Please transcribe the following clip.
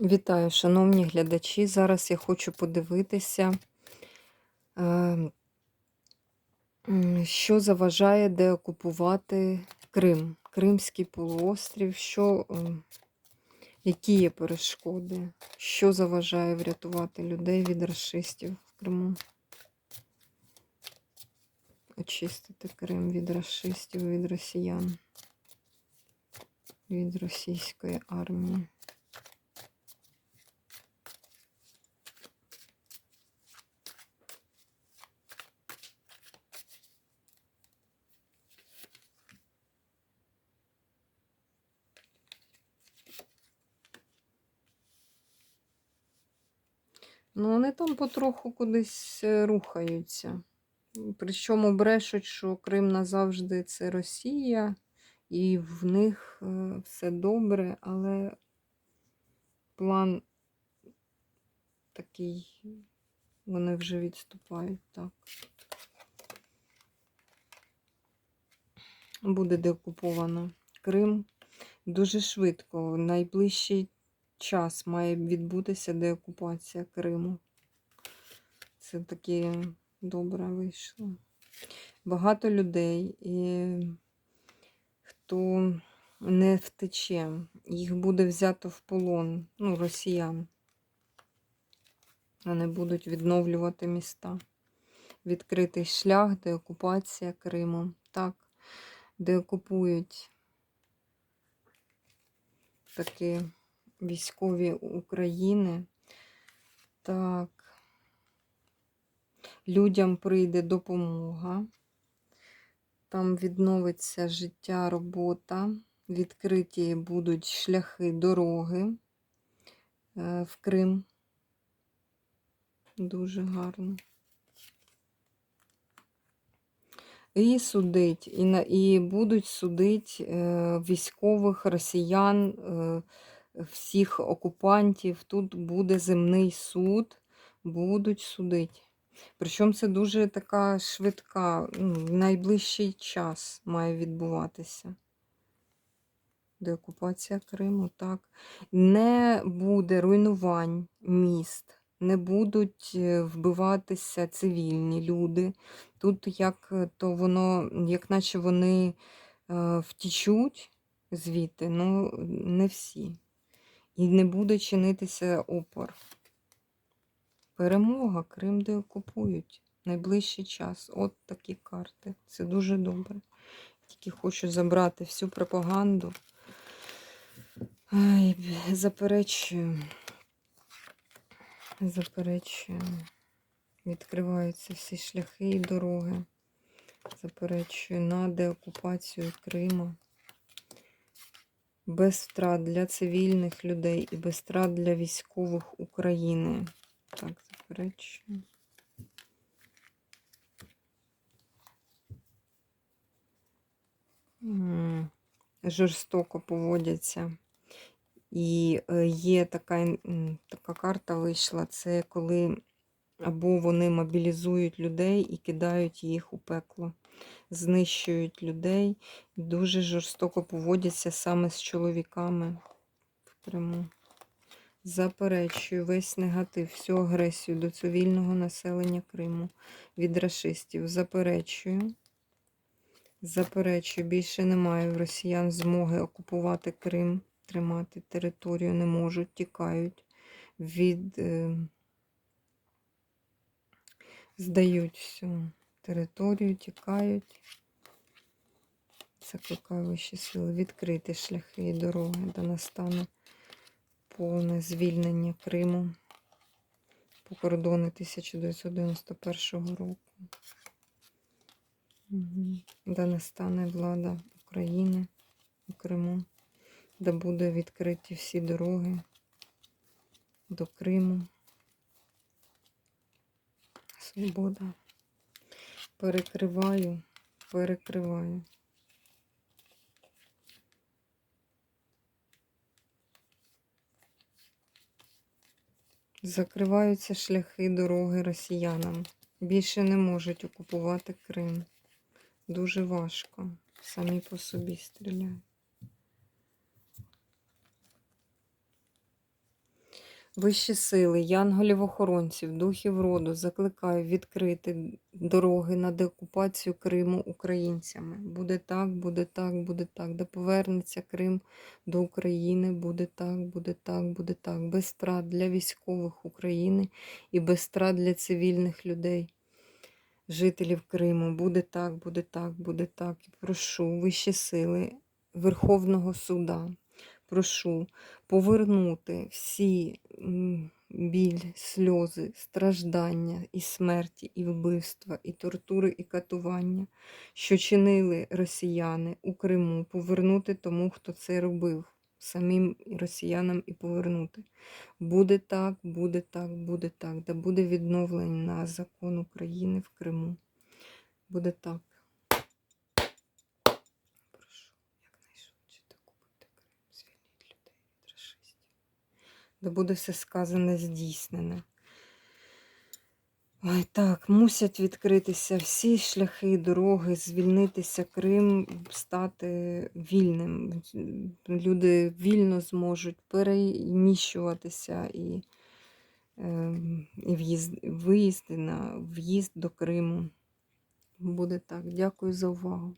Вітаю, шановні глядачі. Зараз я хочу подивитися, е, що заважає деокупувати Крим, Кримський полуострів, що, ем, які є перешкоди, що заважає врятувати людей від расистів в Криму. Очистити Крим від расистів, від росіян, від російської армії. Ну, вони там потроху кудись е, рухаються. Причому брешуть, що Крим назавжди це Росія, і в них е, все добре, але план такий, вони вже відступають, так. Буде деокуповано Крим дуже швидко. Найближчий час має відбутися деокупація Криму. Це таке добре вийшло. Багато людей, і хто не втече, їх буде взято в полон, ну, росіян. Вони будуть відновлювати міста. Відкритий шлях, деокупація Криму. Так, деокупують такі військові України. Так. Людям прийде допомога. Там відновиться життя, робота. Відкриті будуть шляхи, дороги е, в Крим. Дуже гарно. І судить, і, і будуть судити е, військових росіян, е, всіх окупантів. Тут буде земний суд, будуть судити. Причому це дуже така швидка, ну, в найближчий час має відбуватися. Деокупація Криму, так. Не буде руйнувань міст, не будуть е, вбиватися цивільні люди. Тут як е, то воно, як наче вони е, втічуть звідти, ну не всі. І не буде чинитися опор. Перемога, Крим деокупують. Найближчий час. От такі карти. Це дуже добре. Тільки хочу забрати всю пропаганду. Ай, заперечую. Заперечую. Відкриваються всі шляхи і дороги. Заперечую на деокупацію Криму. Без втрат для цивільних людей і без втрат для військових України. Так, заперечую. Жорстоко поводяться. І е, є така, така карта вийшла, це коли або вони мобілізують людей і кидають їх у пекло, знищують людей, дуже жорстоко поводяться саме з чоловіками в Криму. Заперечую весь негатив, всю агресію до цивільного населення Криму від расистів. Заперечую. Заперечую, більше немає в росіян змоги окупувати Крим, тримати територію не можуть, тікають від. Здають всю територію, тікають. Закликаю вищі сили відкрити шляхи і дороги, де настане повне звільнення Криму по кордону 1991 року. Де настане влада України у Криму, де буде відкриті всі дороги до Криму. Свобода. Перекриваю, перекриваю. Закриваються шляхи дороги росіянам. Більше не можуть окупувати Крим. Дуже важко. Самі по собі стріляють. Вищі сили, янголів-охоронців, духів роду закликаю відкрити дороги на деокупацію Криму українцями. Буде так, буде так, буде так. Де повернеться Крим до України, буде так, буде так, буде так. Без страт для військових України і без страт для цивільних людей, жителів Криму. Буде так, буде так, буде так. І прошу вищі сили Верховного суда. Прошу повернути всі біль, сльози, страждання і смерті, і вбивства, і тортури, і катування, що чинили росіяни у Криму, повернути тому, хто це робив, самим росіянам і повернути. Буде так, буде так, буде так, да буде відновлення закон України в Криму. Буде так. Прошу, якнайшвидше докупити Крим, звільніть людей від расистів. Да буде все сказане здійснене. Ой, так, мусять відкритися всі шляхи дороги, звільнитися Крим, стати вільним. Люди вільно зможуть переміщуватися і, ем, і в'їзд, виїзди на в'їзд до Криму. Буде так. Дякую за увагу.